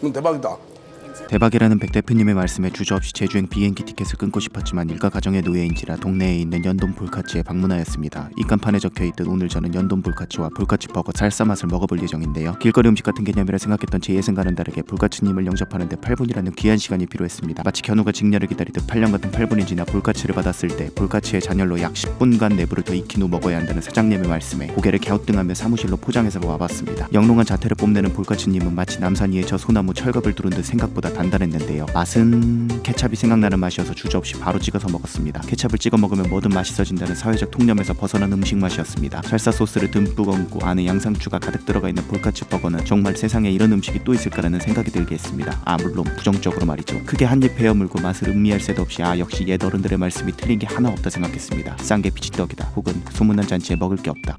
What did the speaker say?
대박이다. 대박이라는 백 대표님의 말씀에 주저없이 제주행 비행기 티켓을 끊고 싶었지만 일가 가정의 노예인지라 동네에 있는 연돈 볼카치에 방문하였습니다. 입간판에 적혀있듯 오늘 저는 연돈 볼카치와 볼카치 버거 살사 맛을 먹어볼 예정인데요. 길거리 음식 같은 개념이라 생각했던 제 예상과는 다르게 볼카치님을 영접하는데 8분이라는 귀한 시간이 필요했습니다. 마치 견우가 직녀를 기다리듯 8년 같은 8분이 지나 볼카치를 받았을 때 볼카치의 잔열로 약 10분간 내부를 더 익힌 후 먹어야 한다는 사장님의 말씀에 고개를 갸우뚱하며 사무실로 포장해서 와봤습니다. 영롱한 자태를 뽐내는 볼카치님은 마치 남산 위에 저 소나무 철갑을 두른 듯 생각보다 단단했는데요. 맛은 케찹이 생각나는 맛이어서 주저없이 바로 찍어서 먹었습니다. 케찹을 찍어 먹으면 뭐든 맛있어진다는 사회적 통념에서 벗어난 음식 맛이었습니다. 살사 소스를 듬뿍 얹고 안에 양상추가 가득 들어가 있는 볼카치 버거는 정말 세상에 이런 음식이 또 있을까라는 생각이 들게 했습니다. 아 물론 부정적으로 말이죠. 크게 한입 베어물고 맛을 음미할 새도 없이 아 역시 옛 어른들의 말씀이 틀린 게 하나 없다 생각했습니다. 싼 게 피치떡이다 혹은 소문난 잔치에 먹을 게 없다.